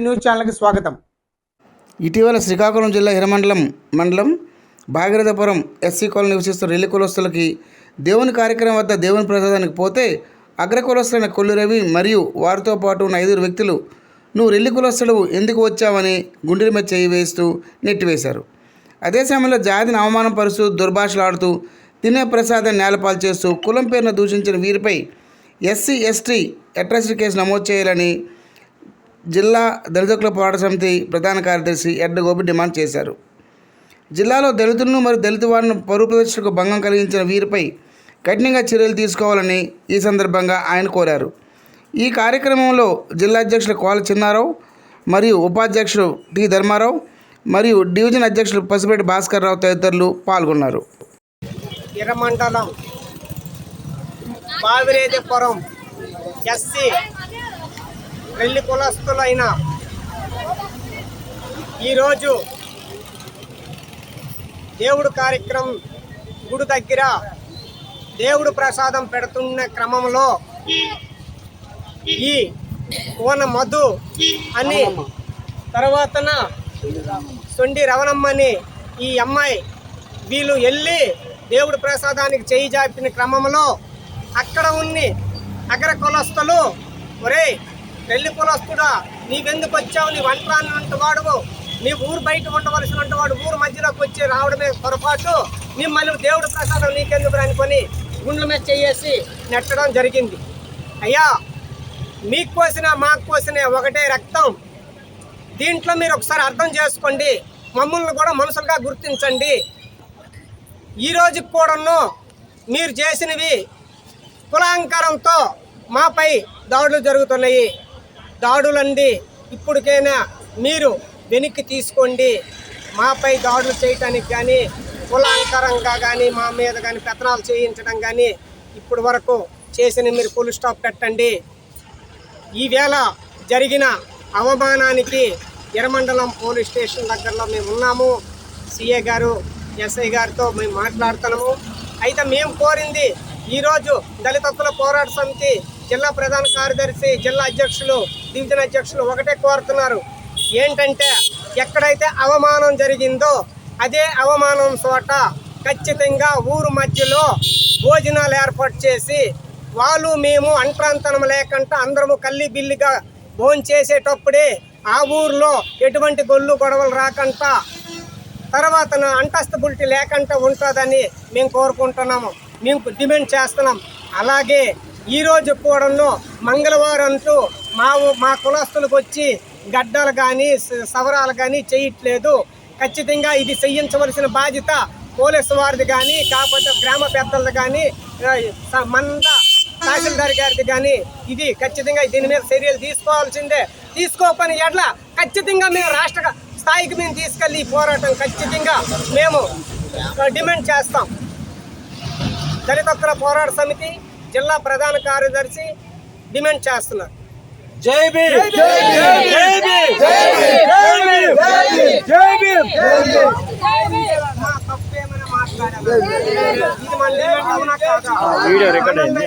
News ఛానల్కి స్వాగతం. ఇటీవల శ్రీకాకుళం జిల్లా హిరమండలం మండలం భాగీరథపురం ఎస్సీ కాలనీ నివసిస్తున్న రెల్లి కులస్తులకి దేవుని కార్యక్రమం వద్ద దేవుని ప్రసాదానికి పోతే అగ్రకులస్తులైన కొల్లు రవి మరియు వారితో పాటు ఉన్న ఐదుగురు వ్యక్తులు నువ్వు రెల్లి కులస్తులు ఎందుకు వచ్చావని గుండెల మీద చేయి వేస్తూ నెట్టివేశారు. అదే సమయంలో జాతిని అవమానపరుస్తూ దుర్భాషలాడుతూ తినే ప్రసాదాన్ని నేలపాలు చేస్తూ కులం పేరును దూషించిన వీరిపై ఎస్సీ ఎస్టీ అట్రాసిటీ కేసు నమోదు చేయాలని జిల్లా దళితుల పోరాట సమితి ప్రధాన కార్యదర్శి ఎడ్డ గోపి డిమాండ్ చేశారు. జిల్లాలో దళితులను మరియు దళిత వారిని పరువు ప్రదర్శనకు భంగం కలిగించిన వీరిపై కఠినంగా చర్యలు తీసుకోవాలని ఈ సందర్భంగా ఆయన కోరారు. ఈ కార్యక్రమంలో జిల్లా అధ్యక్షులు కోల చిన్నారావు మరియు ఉపాధ్యక్షుడు టి ధర్మారావు మరియు డివిజన్ అధ్యక్షులు పసిపేటి భాస్కర్ రావు తదితరులు పాల్గొన్నారు. ఇరమండలం బావిరేదిపురం ఎస్సీ పెళ్ళి కులస్తులైన ఈరోజు దేవుడు కార్యక్రమం గుడి దగ్గర దేవుడు ప్రసాదం పెడుతున్న క్రమంలో ఈ కోన మధు అని తర్వాతన సొండి రవణమ్మని ఈ అమ్మాయి వీళ్ళు వెళ్ళి దేవుడి ప్రసాదానికి చేయి జాపిన క్రమంలో అక్కడ ఉన్ని అగ్ర కులస్తులు ఒరే పెళ్ళి కులస్తుడా నీవెందుకు వచ్చావు? నీ వంటరాని వాడువు నీ ఊరు బయట ఉండవలసిన వాడు ఊరు మధ్యలోకి వచ్చి రావడమే పొరపాటు. నీ మళ్ళీ దేవుడి ప్రసాదం నీకెందుకు అనుకొని గుండెల మీద చేసి నెట్టడం జరిగింది. అయ్యా మీకు కోసిన మాకు కోసిన ఒకటే రక్తం. దీంట్లో మీరు ఒకసారి అర్థం చేసుకోండి. మమ్మల్ని కూడా మనుషులుగా గుర్తించండి. ఈ రోజుకి కూడాను మీరు చేసినవి కులాంకరంతో మాపై దాడులు జరుగుతున్నాయి. దాడులండి ఇప్పటికైనా మీరు వెనక్కి తీసుకోండి. మాపై దాడులు చేయటానికి కానీ కులాంకరంగా కానీ మా మీద కానీ పెత్తనాలు చేయించడం కానీ ఇప్పటి వరకు చేసిన మీరు ఫుల్ స్టాప్ పెట్టండి. ఈవేళ జరిగిన అవమానానికి ఎర్రమండలం పోలీస్ స్టేషన్ దగ్గరలో మేము ఉన్నాము. సిఏ గారు ఎస్ఐ గారితో మేము మాట్లాడుతున్నాము. అయితే మేము కోరింది ఈరోజు దళిత హక్కుల పోరాట సమితి జిల్లా ప్రధాన కార్యదర్శి జిల్లా అధ్యక్షులు డివిజన్ అధ్యక్షులు ఒకటే కోరుతున్నారు. ఏంటంటే ఎక్కడైతే అవమానం జరిగిందో అదే అవమానం చోట ఖచ్చితంగా ఊరు మధ్యలో భోజనాలు ఏర్పాటు చేసి వాళ్ళు మేము అంట్రాంతనం లేకుండా అందరము కల్లి బిల్లిగా భోజనం చేసేటప్పుడే ఆ ఊర్లో ఎటువంటి గొల్లు గొడవలు రాకుండా తర్వాత అంటస్తబులిటీ లేకుండా ఉంటుందని మేము కోరుకుంటున్నాము. మేము డిమాండ్ చేస్తున్నాం. అలాగే ఈరోజు కూడాను మంగళవారం అంటూ మా మా కులస్తులకు వచ్చి గడ్డలు కానీ సవరాలు కానీ చేయట్లేదు. ఖచ్చితంగా ఇది చేయించవలసిన బాధ్యత పోలీసు వారిది కానీ కాకపోతే గ్రామ పెద్దలది కానీ మంద తహసీల్దార్ గారిది కానీ ఇది ఖచ్చితంగా దీని మీద చర్యలు తీసుకోవాల్సిందే. తీసుకోకపోయిన ఎడ్ల ఖచ్చితంగా మేము రాష్ట్ర స్థాయికి మేము తీసుకెళ్ళి ఈ పోరాటం ఖచ్చితంగా మేము డిమాండ్ చేస్తాం దళిత హక్కుల పోరాట సమితి జిల్లా ప్రధాన కార్యదర్శి డిమాండ్ చేస్తున్నారు జై భీమ్ జై జై? వీడియో రికార్డ్ అయింది.